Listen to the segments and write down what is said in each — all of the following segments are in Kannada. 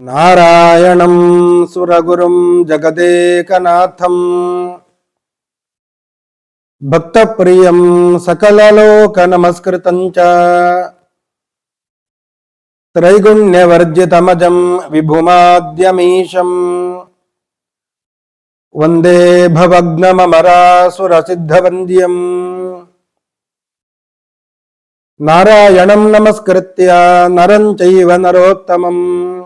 నారాయణం సురగురుం జగదేకనాథం. భక్తప్రియం సకలలోక నమస్కృతం చ. త్రైగుణ్యవర్జితమజం విభుమాద్యమీశం. వందే భవగ్నమరాసురసిద్ధవంద్యం నారాయణం నమస్కృత్య నరం చైవ నరోత్తమం.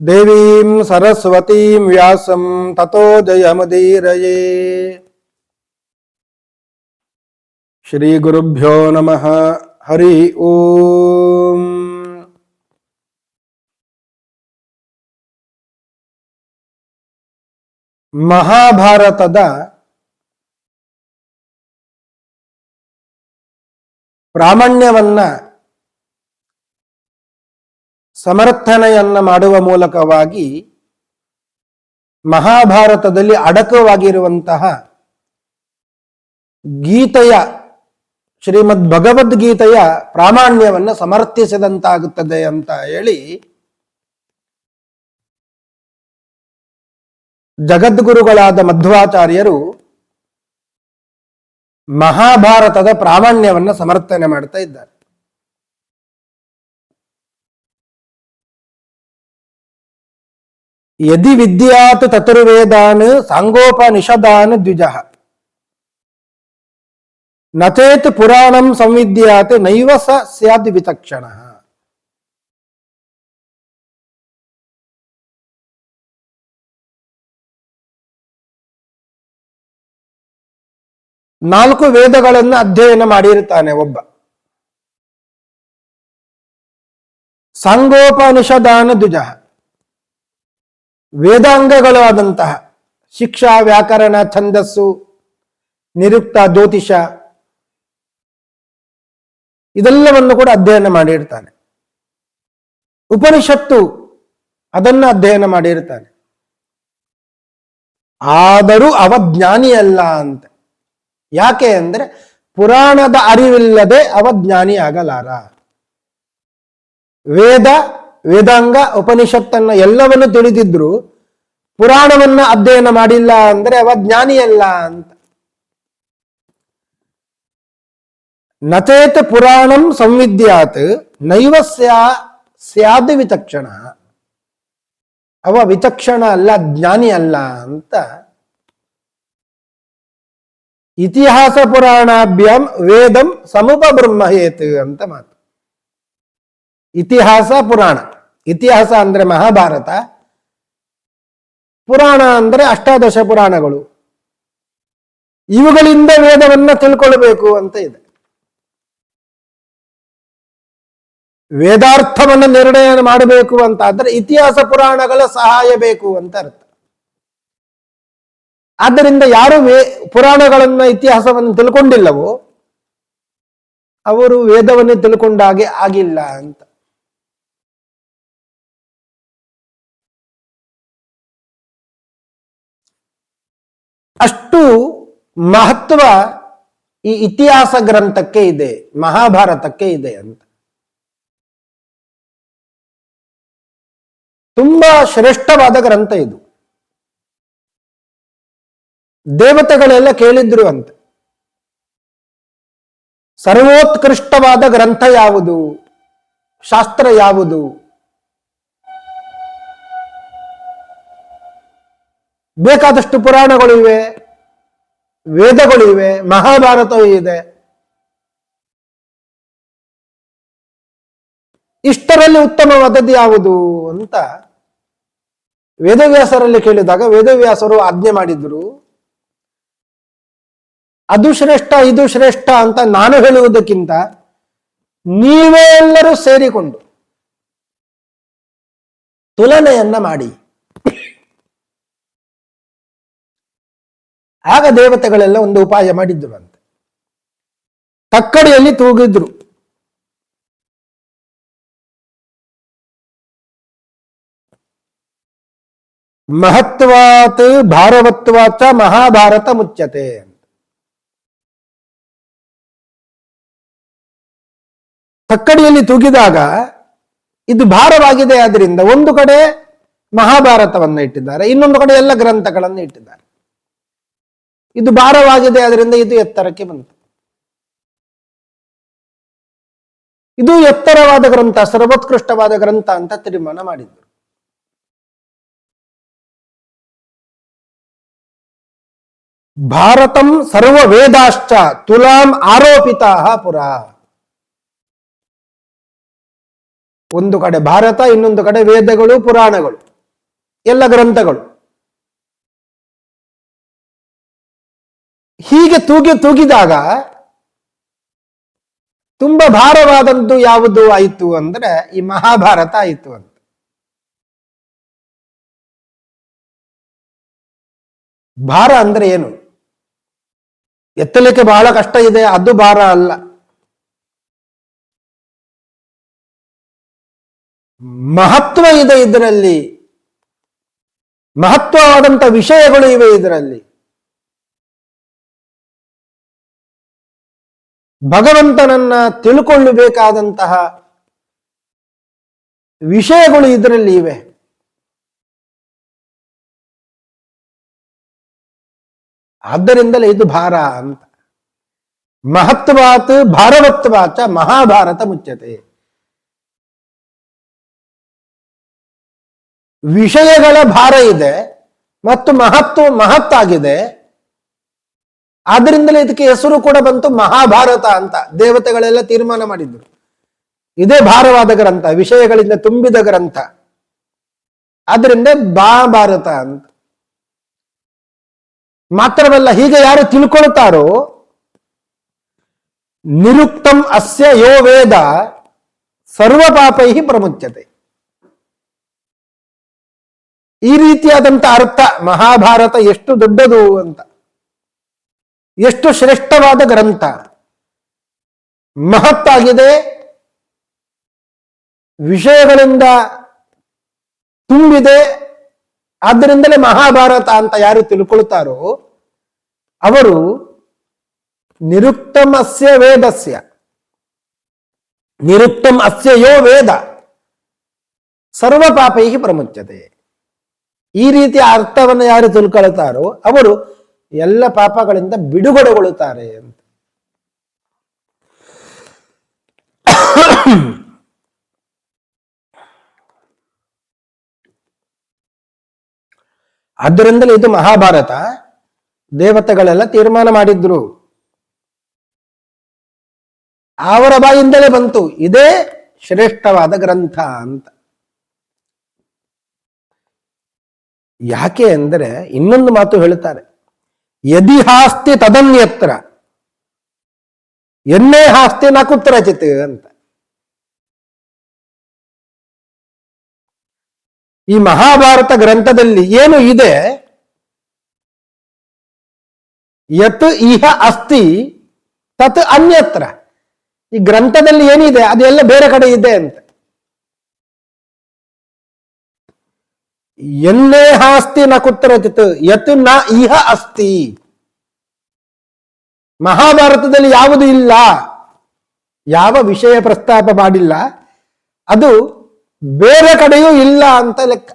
देवीं सरस्वतीं व्यासं ततो श्री गुरुभ्यो नम। हरि ओ महाभारत ಪ್ರಾಮಾಣ್ಯವನ್ನ ಸಮರ್ಥನೆಯನ್ನ ಮಾಡುವ ಮೂಲಕವಾಗಿ ಮಹಾಭಾರತದಲ್ಲಿ ಅಡಕವಾಗಿರುವಂತಹ ಗೀತೆಯ, ಶ್ರೀಮದ್ ಭಗವದ್ಗೀತೆಯ ಪ್ರಾಮಾಣ್ಯವನ್ನು ಸಮರ್ಥಿಸಿದಂತಾಗುತ್ತದೆ ಅಂತ ಹೇಳಿ ಜಗದ್ಗುರುಗಳಾದ ಮಧ್ವಾಚಾರ್ಯರು ಮಹಾಭಾರತದ ಪ್ರಾಮಾಣ್ಯವನ್ನು ಸಮರ್ಥನೆ ಮಾಡ್ತಾ ಇದ್ದಾರೆ. ಯದಿ ವಿದ್ಯಾತ್ ತತುರ್ವೇದಾನ್ ಸಾಂಗೋಪನಿಷದಾನ್ ದ್ವಿಜ ನಚೇತ್ ಪುರಾಣಂ ಸಂವಿದ್ಯಾತ್ ನೈವ ಸ ಸ್ಯಾದ್ ವಿಚಕ್ಷಣ ನಾಲ್ಕು ವೇದಗಳನ್ನು ಅಧ್ಯಯನ ಮಾಡಿರುತ್ತಾನೆ ಒಬ್ಬ। ಸಾಂಗೋಪನಿಷದಾನ ದ್ವಿಜ। ವೇದಾಂಗಗಳು ಆದಂತಹ ಶಿಕ್ಷಾ, ವ್ಯಾಕರಣ, ಛಂದಸ್ಸು, ನಿರುಕ್ತ, ಜ್ಯೋತಿಷ, ಇದೆಲ್ಲವನ್ನು ಕೂಡ ಅಧ್ಯಯನ ಮಾಡಿರ್ತಾನೆ. ಉಪನಿಷತ್ತು ಅದನ್ನ ಅಧ್ಯಯನ ಮಾಡಿರ್ತಾನೆ. ಆದರೂ ಅವ ಜ್ಞಾನಿಯಲ್ಲ ಅಂತ. ಯಾಕೆ ಅಂದ್ರೆ ಪುರಾಣದ ಅರಿವಿಲ್ಲದೆ ಅವ ಜ್ಞಾನಿ ಆಗಲಾರ ವೇದ ವೇದಾಂಗ ಉಪನಿಷತ್ತನ್ನ ಎಲ್ಲವನ್ನು ತಿಳಿದಿದ್ರು, ಪುರಾಣವನ್ನ ಅಧ್ಯಯನ ಮಾಡಿಲ್ಲ ಅಂದ್ರೆ ಅವ ಜ್ಞಾನಿಯಲ್ಲ ಅಂತ. ನಚೇತ ಪುರಾಣಂ ಸಂವಿದ್ಯಾತ್, ನೈವ ಸ್ಯಾದ ವಿಚಕ್ಷಣ. ಅವ ವಿಚಕ್ಷಣ ಅಲ್ಲ, ಜ್ಞಾನಿ ಅಲ್ಲ ಅಂತ. ಇತಿಹಾಸ ಪುರಾಣಾಭ್ಯಾಂ ವೇದಂ ಸಮುಪ ಬ್ರಹ್ಮಹೇತ್ ಅಂತ ಮಾತು. ಇತಿಹಾಸ ಪುರಾಣ. ಇತಿಹಾಸ ಅಂದ್ರೆ ಮಹಾಭಾರತ. ಪುರಾಣ ಅಂದ್ರೆ ಅಷ್ಟಾದಶ ಪುರಾಣಗಳು. ಇವುಗಳಿಂದ ವೇದವನ್ನ ತಿಳ್ಕೊಳ್ಬೇಕು ಅಂತ ಇದೆ. ವೇದಾರ್ಥವನ್ನು ನಿರ್ಣಯ ಮಾಡಬೇಕು ಅಂತ ಇತಿಹಾಸ ಪುರಾಣಗಳ ಸಹಾಯ ಬೇಕು ಅಂತ ಅರ್ಥ. ಆದ್ದರಿಂದ ಯಾರು ವೇ ಪುರಾಣಗಳನ್ನ ಇತಿಹಾಸವನ್ನು ತಿಳ್ಕೊಂಡಿಲ್ಲವೋ, ಅವರು ವೇದವನ್ನು ತಿಳ್ಕೊಂಡಾಗೆ ಆಗಿಲ್ಲ ಅಂತ. ಅಷ್ಟು ಮಹತ್ವ ಈ ಇತಿಹಾಸ ಗ್ರಂಥಕ್ಕೆ ಇದೆ, ಮಹಾಭಾರತಕ್ಕೆ ಇದೆ ಅಂತ. ತುಂಬಾ ಶ್ರೇಷ್ಠವಾದ ಗ್ರಂಥ ಇದು. ದೇವತೆಗಳೆಲ್ಲ ಕೇಳಿದ್ರು ಅಂತ. ಸರ್ವೋತ್ಕೃಷ್ಟವಾದ ಗ್ರಂಥ ಯಾವುದು? ಶಾಸ್ತ್ರ ಯಾವುದು? ಬೇಕಾದಷ್ಟು ಪುರಾಣಗಳು ಇವೆ, ವೇದಗಳು ಇವೆ, ಮಹಾಭಾರತವೂ ಇದೆ. ಇಷ್ಟರಲ್ಲಿ ಉತ್ತಮವಾದದ್ದು ಯಾವುದು ಅಂತ ವೇದವ್ಯಾಸರಲ್ಲಿ ಕೇಳಿದಾಗ ವೇದವ್ಯಾಸರು ಆಜ್ಞೆ ಮಾಡಿದ್ರು, ಅದು ಶ್ರೇಷ್ಠ, ಇದು ಶ್ರೇಷ್ಠ ಅಂತ ನಾನು ಹೇಳುವುದಕ್ಕಿಂತ ನೀವೇ ಎಲ್ಲರೂ ಸೇರಿಕೊಂಡು ತುಲನೆಯನ್ನ ಮಾಡಿ. ಆಗ ದೇವತೆಗಳೆಲ್ಲ ಒಂದು ಉಪಾಯ ಮಾಡಿದ್ರು ಅಂತ ತಕ್ಕಡಿಯಲ್ಲಿ ತೂಗಿದ್ರು. ಮಹತ್ವಾತ್ ಭಾರವತ್ವಾಚ ಮಹಾಭಾರತ ಮುಚ್ಚತೆ ತಕ್ಕಡಿಯಲ್ಲಿ ತೂಗಿದಾಗ ಇದು ಭಾರವಾಗಿದೆ ಆದ್ರಿಂದ ಒಂದು ಕಡೆ ಮಹಾಭಾರತವನ್ನು ಇಟ್ಟಿದ್ದಾರೆ, ಇನ್ನೊಂದು ಕಡೆ ಎಲ್ಲ ಗ್ರಂಥಗಳನ್ನು ಇಟ್ಟಿದ್ದಾರೆ. ಇದು ಭಾರವಾಗಿದೆ, ಅದರಿಂದ ಇದು ಎತ್ತರಕ್ಕೆ ಬಂತು. ಇದು ಎತ್ತರವಾದ ಗ್ರಂಥ, ಸರ್ವೋತ್ಕೃಷ್ಟವಾದ ಗ್ರಂಥ ಅಂತ ತೀರ್ಮಾನ ಮಾಡಿದ್ರು. ಭಾರತಂ ಸರ್ವ ವೇದಾಶ್ಚ ತುಲಾಂ ಆರೋಪಿತ ಪುರ. ಒಂದು ಕಡೆ ಭಾರತ, ಇನ್ನೊಂದು ಕಡೆ ವೇದಗಳು, ಪುರಾಣಗಳು, ಎಲ್ಲ ಗ್ರಂಥಗಳು. ಹೀಗೆ ತೂಗಿ ತೂಗಿದಾಗ ತುಂಬಾ ಭಾರವಾದದ್ದು ಯಾವುದು ಆಯಿತು ಅಂದ್ರೆ ಈ ಮಹಾಭಾರತ ಆಯಿತು ಅಂತ. ಭಾರ ಅಂದ್ರೆ ಏನು? ಎತ್ತಲಿಕ್ಕೆ ಬಹಳ ಕಷ್ಟ ಇದೆ, ಅದು ಭಾರ ಅಲ್ಲ. ಮಹತ್ವ ಇದೆ ಇದರಲ್ಲಿ. ಮಹತ್ವವಾದಂತ ವಿಷಯಗಳು ಇವೆ ಇದರಲ್ಲಿ. ಭಗವಂತನನ್ನ ತಿಳ್ಕೊಳ್ಳಬೇಕಾದಂತಹ ವಿಷಯಗಳು ಇದರಲ್ಲಿ ಇವೆ. ಆದ್ದರಿಂದಲೇ ಇದು ಭಾರ ಅಂತ. ಮಹತ್ವಾತ್ ಭಾರವತ್ವಾಚ ಮಹಾಭಾರತ ಮುಚ್ಚತೆ ವಿಷಯಗಳ ಭಾರ ಇದೆ ಮತ್ತು ಮಹತ್ವ ಮಹತ್ತಾಗಿದೆ. ಆದ್ರಿಂದಲೇ ಇದಕ್ಕೆ ಹೆಸರು ಕೂಡ ಬಂತು ಮಹಾಭಾರತ ಅಂತ. ದೇವತೆಗಳೆಲ್ಲ ತೀರ್ಮಾನ ಮಾಡಿದ್ರು. ಇದೇ ಭಾರವಾದ ಗ್ರಂಥ, ವಿಷಯಗಳಿಂದ ತುಂಬಿದ ಗ್ರಂಥ. ಆದ್ರಿಂದ ಮಹಾಭಾರತ ಅಂತ. ಮಾತ್ರವಲ್ಲ, ಹೀಗೆ ಯಾರು ತಿಳ್ಕೊಳ್ತಾರೋ, ನಿರುಕ್ತಂ ಅಸ್ಯ ಯೋ ವೇದ ಸರ್ವ ಪಾಪೈ ಪ್ರಮುಖ್ಯತೆ ಈ ರೀತಿಯಾದಂತ ಅರ್ಥ ಮಹಾಭಾರತ ಎಷ್ಟು ದೊಡ್ಡದು ಅಂತ. ಎಷ್ಟು ಶ್ರೇಷ್ಠವಾದ ಗ್ರಂಥ. ಮಹತ್ತಾಗಿದೆ. ವಿಷಯಗಳಿಂದ ತುಂಬಿದೆ. ಆದ್ದರಿಂದಲೇ ಮಹಾಭಾರತ ಅಂತ ಯಾರು ತಿಳ್ಕೊಳ್ತಾರೋ, ಅವರು ನಿರುಕ್ತಮಸ್ಯ ವೇದಸ್ಯ. ನಿರುಕ್ತಂ ಅಸ್ಯ ಯೋ ವೇದ. ಸರ್ವ ಪಾಪೈ ಪ್ರಮುಚ್ಯತೆ. ಈ ರೀತಿಯ ಅರ್ಥವನ್ನು ಯಾರು ತಿಳ್ಕೊಳ್ತಾರೋ, ಅವರು ಎಲ್ಲ ಪಾಪಗಳಿಂದ ಬಿಡುಗಡೆಗೊಳ್ಳುತ್ತಾರೆ ಅಂತ. ಆದ್ದರಿಂದಲೇ ಇದು ಮಹಾಭಾರತ. ದೇವತೆಗಳೆಲ್ಲ ತೀರ್ಮಾನ ಮಾಡಿದ್ರು. ಅವರ ಬಾಯಿಂದಲೇ ಬಂತು. ಇದೇ ಶ್ರೇಷ್ಠವಾದ ಗ್ರಂಥ ಅಂತ. ಯಾಕೆ ಅಂದರೆ ಇನ್ನೊಂದು ಮಾತು ಹೇಳುತ್ತಾರೆ ಯದಿ ಹಾಸ್ತಿ ತದನ್ಯತ್ರ ಎನ್ನೇ ಹಾಸ್ತಿ ನ ಕುತ್ರಚಿತ್ ಅಂತ। ಈ ಮಹಾಭಾರತ ಗ್ರಂಥದಲ್ಲಿ ಏನು ಇದೆ? ಯತ್ ಇಹ ಅಸ್ತಿ, ತತ್ ಅನ್ಯತ್ರ। ಈ ಗ್ರಂಥದಲ್ಲಿ ಏನಿದೆ? ಅದೆಲ್ಲ ಬೇರೆ ಕಡೆ ಇದೆ ಅಂತ। ಎನ್ನೇ ಆಸ್ತಿ ನ ಕುತ್ರಚಿತ್ ಯತ್ನ ಇಹ ಅಸ್ತಿ. ಮಹಾಭಾರತದಲ್ಲಿ ಯಾವುದು ಇಲ್ಲ. ಯಾವ ವಿಷಯ ಪ್ರಸ್ತಾಪ ಮಾಡಿಲ್ಲ. ಅದು ಬೇರೆ ಕಡೆಯೂ ಇಲ್ಲ ಅಂತ ಲೆಕ್ಕ.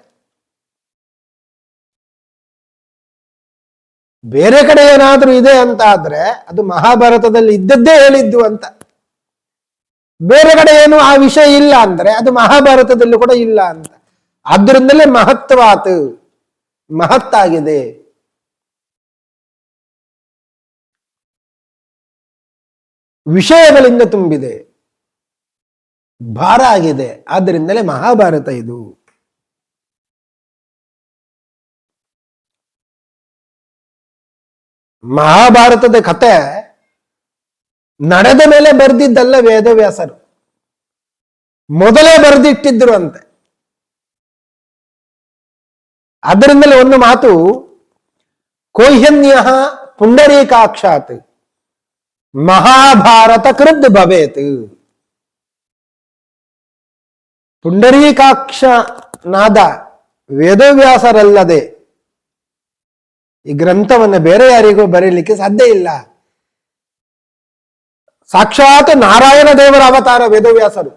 ಬೇರೆ ಕಡೆ ಏನಾದರೂ ಇದೆ ಅಂತ ಆದ್ರೆ ಅದು ಮಹಾಭಾರತದಲ್ಲಿ ಇದ್ದದ್ದೇ ಹೇಳಿದ್ದು ಅಂತ. ಬೇರೆ ಕಡೆ ಏನು ಆ ವಿಷಯ ಇಲ್ಲ ಅಂದ್ರೆ ಅದು ಮಹಾಭಾರತದಲ್ಲೂ ಕೂಡ ಇಲ್ಲ ಅಂತ. ಆದ್ದರಿಂದಲೇ ಮಹತ್ವಾತ್, ಮಹತ್ತಾಗಿದೆ. ವಿಷಯಗಳಿಂದ ತುಂಬಿದೆ. ಭಾರ ಆಗಿದೆ. ಆದ್ದರಿಂದಲೇ ಮಹಾಭಾರತ ಇದು. ಮಹಾಭಾರತದ ಕತೆ ನಡೆದ ಮೇಲೆ ಬರೆದಿದ್ದಲ್ಲ ವೇದವ್ಯಾಸರು. ಮೊದಲೇ ಬರೆದಿಟ್ಟಿದ್ರು ಅಂತೆ. ಆದ್ದರಿಂದಲೇ ಒಂದು ಮಾತು ಕೋಹ್ಯನ್ಯ ಪುಂಡರೀಕಾಕ್ಷಾತ್ ಮಹಾಭಾರತ ಕೃದ್ ಭವೇತ್. ಪುಂಡರೀಕಾಕ್ಷನಾದ ವೇದವ್ಯಾಸರಲ್ಲದೆ ಈ ಗ್ರಂಥವನ್ನು ಬೇರೆ ಯಾರಿಗೂ ಬರೀಲಿಕ್ಕೆ ಸಾಧ್ಯ ಇಲ್ಲ. ಸಾಕ್ಷಾತ್ ನಾರಾಯಣ ದೇವರ ಅವತಾರ ವೇದವ್ಯಾಸರು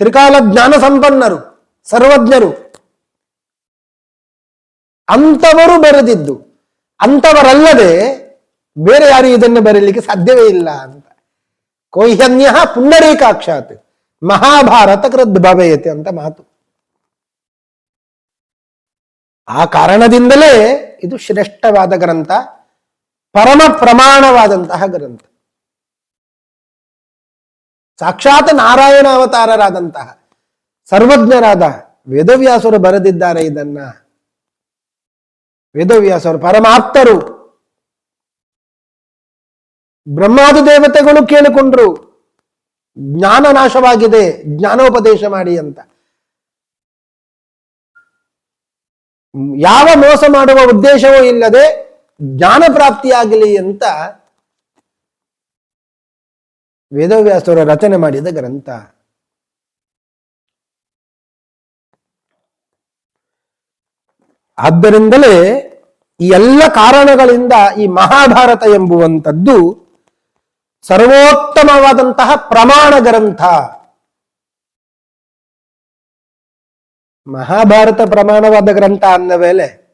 ತ್ರಿಕಾಲ ಜ್ಞಾನ ಸಂಪನ್ನರು, ಸರ್ವಜ್ಞರು. ಅಂಥವರು ಬರೆದಿದ್ದು. ಅಂಥವರಲ್ಲದೆ ಬೇರೆ ಯಾರು ಇದನ್ನು ಬರೀಲಿಕ್ಕೆ ಸಾಧ್ಯವೇ ಇಲ್ಲ ಅಂತ. ಕೋಹ್ಯನ್ಯ ಪುಂಡರೀಕಾಕ್ಷಾತ್. ಮಹಾಭಾರತ ಕೃದ್ ಭವೇಯತೆ ಅಂತ ಮಾತು. ಆ ಕಾರಣದಿಂದಲೇ ಇದು ಶ್ರೇಷ್ಠವಾದ ಗ್ರಂಥ, ಪರಮ ಪ್ರಮಾಣವಾದಂತಹ ಗ್ರಂಥ. ಸಾಕ್ಷಾತ್ ನಾರಾಯಣ ಅವತಾರರಾದಂತಹ ಸರ್ವಜ್ಞರಾದ ವೇದವ್ಯಾಸರು ಬರೆದಿದ್ದಾರೆ ಇದನ್ನ. ವೇದವ್ಯಾಸರು ಪರಮಾಪ್ತರು ಬ್ರಹ್ಮಾದಿ ದೇವತೆಗಳು ಕೇಳಿಕೊಂಡ್ರು, ಜ್ಞಾನ ನಾಶವಾಗಿದೆ, ಜ್ಞಾನೋಪದೇಶ ಮಾಡಿ ಅಂತ. ಯಾವ ಮೋಸ ಮಾಡುವ ಉದ್ದೇಶವೂ ಇಲ್ಲದೆ ಜ್ಞಾನ ಪ್ರಾಪ್ತಿಯಾಗಲಿ ಅಂತ ವೇದವ್ಯಾಸರು ರಚನೆ ಮಾಡಿದ ಗ್ರಂಥ. ಆದ್ದರಿಂದಲೇ ಈ ಎಲ್ಲ ಕಾರಣಗಳಿಂದ ಈ ಮಹಾಭಾರತ ಎಂಬುವಂಥದ್ದು ಸರ್ವೋತ್ತಮವಾದಂತಹ ಪ್ರಮಾಣ ಗ್ರಂಥ. ಮಹಾಭಾರತ ಪ್ರಮಾಣವಾದ ಗ್ರಂಥ ಅಂದ ಮೇಲೆ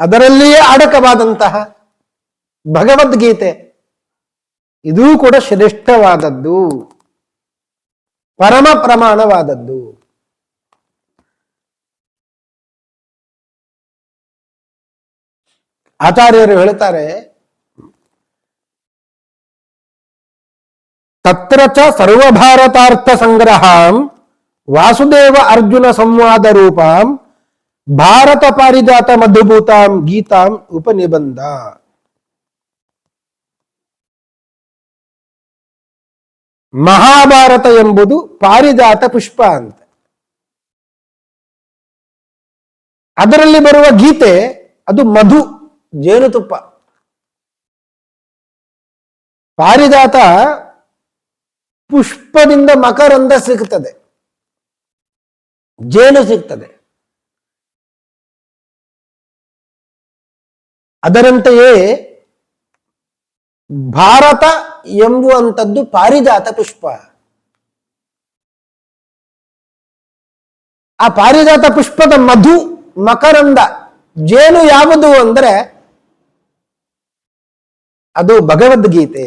ಅದರಲ್ಲಿಯೇ ಅಡಕವಾದಂತಹ ಭಗವದ್ಗೀತೆ. ಇದೂ ಕೂಡ ಶ್ರೇಷ್ಠವಾದದ್ದು. ಪರಮ ಪ್ರಮಾಣವಾದದ್ದು. ಆಚಾರ್ಯರು ಹೇಳ್ತಾರೆ, ತತ್ರ ಚ ಸರ್ವಭಾರತಾರ್ಥ ಸಂಗ್ರಹಾಂ ವಾಸುದೇವ ಅರ್ಜುನ ಸಂವಾದ ರೂಪಾಂ ಭಾರತ ಪಾರಿಜಾತ ಮಧುಭೂತಾಂ ಗೀತಾಂ ಉಪನಿಬಂಧ. ಮಹಾಭಾರತ ಎಂಬುದು ಪಾರಿಜಾತ ಪುಷ್ಪ ಅಂತ. ಅದರಲ್ಲಿ ಬರುವ ಗೀತೆ ಅದು ಮಧು. ಜೇನುತುಪ್ಪ. ಪಾರಿಜಾತ ಪುಷ್ಪದಿಂದ ಮಕರಂದ ಸಿಗುತ್ತದೆ ಜೇನು ಸಿಗ್ತದೆ. ಅದರಂತೆಯೇ ಭಾರತ ಎಂಬುವಂಥದ್ದು ಪಾರಿಜಾತ ಪುಷ್ಪ. ಆ ಪಾರಿಜಾತ ಪುಷ್ಪದ ಮಧು ಮಕರಂದ ಜೇನು ಯಾವುದು ಅಂದ್ರೆ ಅದು ಭಗವದ್ಗೀತೆ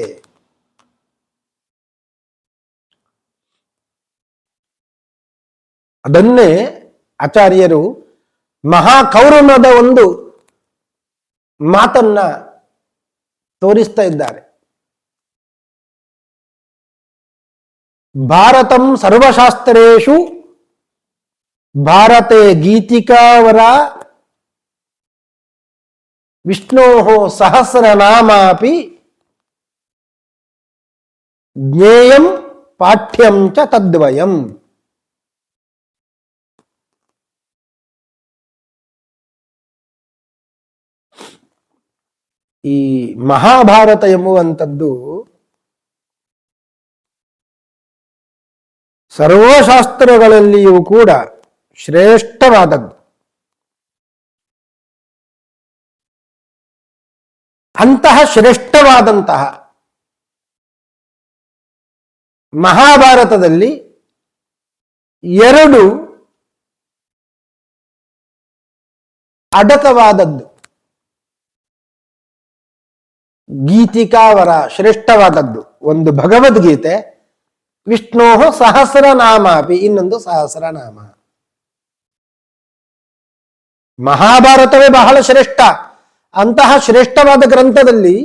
ಅದನ್ನೇ ಆಚಾರ್ಯರು ಮಹಾಕೌರಮದ ಒಂದು ಮಾತನ್ನ ತೋರಿಸ್ತಾ ಇದ್ದಾರೆ. ಭಾರತಂ ಸರ್ವಶಾಸ್ತ್ರೇಶು ಭಾರತೆ ಗೀತಿಕಾವರ ವಿಷ್ಣೋ ಸಹಸ್ರನಾಮಾಪಿ ಜ್ಞೇಯಂ ಪಾಠ್ಯಂ ಚ ತದ್ವಯಂ. ಈ ಮಹಾಭಾರತ ಎಂಬುವಂಥದ್ದು ಸರ್ವಶಾಸ್ತ್ರಗಳಲ್ಲಿಯೂ ಕೂಡ ಶ್ರೇಷ್ಠವಾದದ್ದು. ಅಂತಹ ಶ್ರೇಷ್ಠವಾದಂತಹ ಮಹಾಭಾರತದಲ್ಲಿ ಎರಡು ಅಡಕವಾದದ್ದು. ಗೀತಿಕಾವರ ಶ್ರೇಷ್ಠವಾದದ್ದು. ಒಂದು ಭಗವದ್ಗೀತೆ ವಿಷ್ಣೋ ಸಹಸ್ರನಾಮಾಪಿ ಇನ್ನೊಂದು ಸಹಸ್ರನಾಮ. ಮಹಾಭಾರತವೇ ಬಹಳ ಶ್ರೇಷ್ಠ. ಅಂತಹ ಶ್ರೇಷ್ಠವಾದ ಗ್ರಂಥದಲ್ಲಿ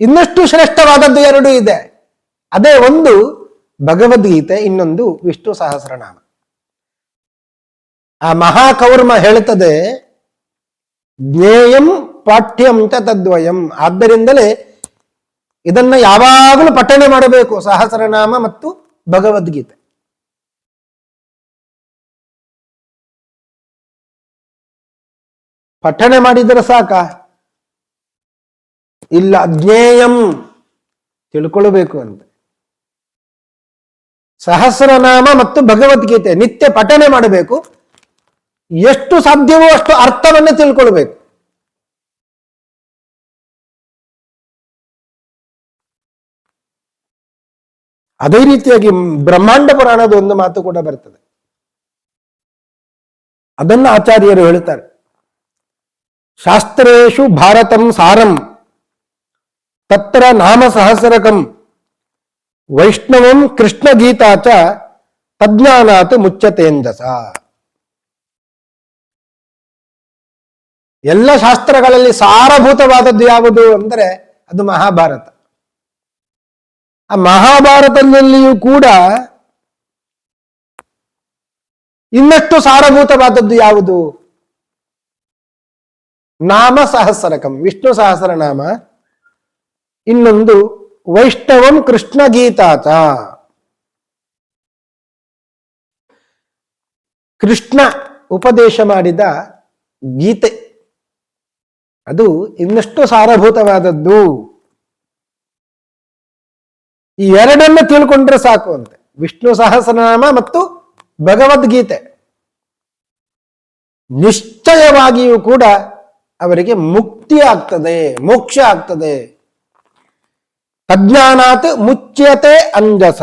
ಇನ್ನಷ್ಟು ಶ್ರೇಷ್ಠವಾದದ್ದು ಎರಡು ಇದೆ. ಅದೇ ಒಂದು ಭಗವದ್ಗೀತೆ, ಇನ್ನೊಂದು ವಿಷ್ಣು ಸಹಸ್ರನಾಮ. ಆ ಮಹಾಕೌರ್ಮ ಹೇಳುತ್ತದೆ ಜ್ಞೇಯಂ ಪಾಠ್ಯಂ ತದ್ವಯಂ. ಆದ್ದರಿಂದಲೇ ಇದನ್ನ ಯಾವಾಗಲೂ ಪಠನೆ ಮಾಡಬೇಕು, ಸಹಸ್ರನಾಮ ಮತ್ತು ಭಗವದ್ಗೀತೆ. ಪಠನೆ ಮಾಡಿದರೆ ಸಾಕ. ಇಲ್ಲ ಅಜ್ಞೇಯಂ ತಿಳ್ಕೊಳ್ಬೇಕು ಅಂತ. ಸಹಸ್ರನಾಮ ಮತ್ತು ಭಗವದ್ಗೀತೆ ನಿತ್ಯ ಪಠನೆ ಮಾಡಬೇಕು. ಎಷ್ಟು ಸಾಧ್ಯವೋ ಅಷ್ಟು ಅರ್ಥವನ್ನೇ ತಿಳ್ಕೊಳ್ಬೇಕು. ಅದೇ ರೀತಿಯಾಗಿ ಬ್ರಹ್ಮಾಂಡ ಪುರಾಣದ ಒಂದು ಮಾತು ಕೂಡ ಬರ್ತದೆ. ಅದನ್ನ ಆಚಾರ್ಯರು ಹೇಳ್ತಾರೆ. ಶಾಸ್ತ್ರೇಶು ಭಾರತಂ ಸಾರಂ. ತತ್ರ ನಾಮ ಸಹಸ್ರಕಂ. ವೈಷ್ಣವಂ ಕೃಷ್ಣ ಗೀತಾ ಚ ತಜ್ಞಾನಾತ್ ಮುಚ್ಚತೇಂಜಸ ಎಲ್ಲ ಶಾಸ್ತ್ರಗಳಲ್ಲಿ ಸಾರಭೂತವಾದದ್ದು ಯಾವುದು ಅಂದರೆ ಅದು ಮಹಾಭಾರತ. ಆ ಮಹಾಭಾರತದಲ್ಲಿಯೂ ಕೂಡ ಇನ್ನಷ್ಟು ಸಾರಭೂತವಾದದ್ದು ಯಾವುದು? ನಾಮ ಸಹಸ್ರಕಂ, ವಿಷ್ಣು ಸಹಸ್ರನಾಮ ಇನ್ನೊಂದು, ವೈಷ್ಣವಂ ಕೃಷ್ಣ ಗೀತಾತ. ಕೃಷ್ಣ ಉಪದೇಶ ಮಾಡಿದ ಗೀತೆ. ಅದು ಇನ್ನಷ್ಟು ಸಾರಭೂತವಾದದ್ದು. ಈ ಎರಡನ್ನು ತಿಳ್ಕೊಂಡ್ರೆ ಸಾಕು ಅಂತೆ. ವಿಷ್ಣು ಸಹಸ್ರನಾಮ ಮತ್ತು ಭಗವದ್ಗೀತೆ. ನಿಶ್ಚಯವಾಗಿಯೂ ಕೂಡ ಅವರಿಗೆ ಮುಕ್ತಿ ಆಗ್ತದೆ, ಮೋಕ್ಷ ಆಗ್ತದೆ. ಅಜ್ಞಾನಾತ್ ಮುಚ್ಯತೆ ಅಂಜಸ.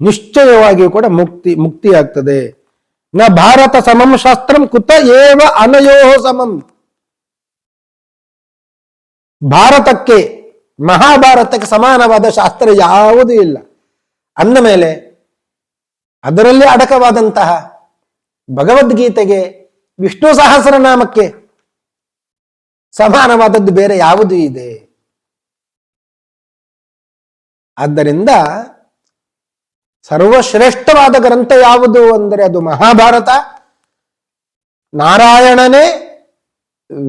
ನಿಶ್ಚಯವಾಗಿಯೂ ಕೂಡ ಮುಕ್ತಿ ಮುಕ್ತಿ ಆಗ್ತದೆ. ನ ಭಾರತ ಸಮಂ ಶಾಸ್ತ್ರಂ ಕುತ ಏವ ಅನಯೋ ಸಮಂ. ಭಾರತಕ್ಕೆ ಮಹಾಭಾರತಕ್ಕೆ ಸಮಾನವಾದ ಶಾಸ್ತ್ರ ಯಾವುದೂ ಇಲ್ಲ. ಅಂದ ಮೇಲೆ ಅದರಲ್ಲಿ ಅಡಕವಾದಂತಹ ಭಗವದ್ಗೀತೆಗೆ ವಿಷ್ಣು ಸಹಸ್ರನಾಮಕ್ಕೆ ಸಮಾನವಾದದ್ದು ಬೇರೆ ಯಾವುದು ಇದೆ. ಆದ್ದರಿಂದ ಸರ್ವಶ್ರೇಷ್ಠವಾದ ಗ್ರಂಥ ಯಾವುದು ಅಂದರೆ ಅದು ಮಹಾಭಾರತ. ನಾರಾಯಣನೇ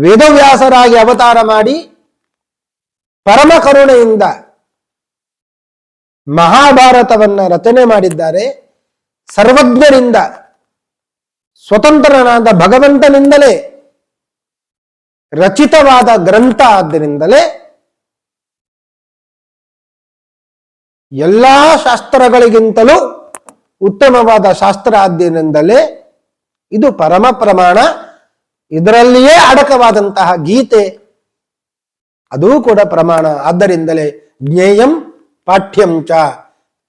ವೇದವ್ಯಾಸರಾಗಿ ಅವತಾರ ಮಾಡಿ ಪರಮ ಕರುಣೆಯಿಂದ ಮಹಾಭಾರತವನ್ನ ರಚನೆ ಮಾಡಿದ್ದಾರೆ. ಸರ್ವಜ್ಞರಿಂದ, ಸ್ವತಂತ್ರನಾದ ಭಗವಂತನಿಂದಲೇ, ರಚಿತವಾದ ಗ್ರಂಥ ಆದ್ದರಿಂದಲೇ ಎಲ್ಲಾ ಶಾಸ್ತ್ರಗಳಿಗಿಂತಲೂ ಉತ್ತಮವಾದ ಶಾಸ್ತ್ರ ಆದ್ದರಿಂದಲೇ ಇದು ಪರಮ ಪ್ರಮಾಣ. ಇದರಲ್ಲಿಯೇ ಅಡಕವಾದಂತಹ ಗೀತೆ ಅದೂ ಕೂಡ ಪ್ರಮಾಣ. ಆದ್ದರಿಂದಲೇ ಜ್ಞೇಯಂ ಪಾಠ್ಯಂ ಚ.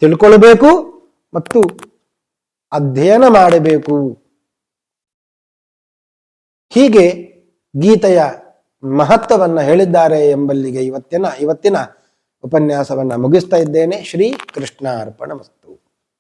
ತಿಳ್ಕೊಳ್ಬೇಕು ಮತ್ತು ಅಧ್ಯಯನ ಮಾಡಬೇಕು. ಹೀಗೆ ಗೀತೆಯ ಮಹತ್ವವನ್ನ ಹೇಳಿದ್ದಾರೆ ಎಂಬಲ್ಲಿಗೆ ಇವತ್ತಿನ ಇವತ್ತಿನ ಉಪನ್ಯಾಸವನ್ನು ಮುಗಿಸ್ತಾ ಇದ್ದೇನೆ. ಶ್ರೀ ಕೃಷ್ಣ ಅರ್ಪಣ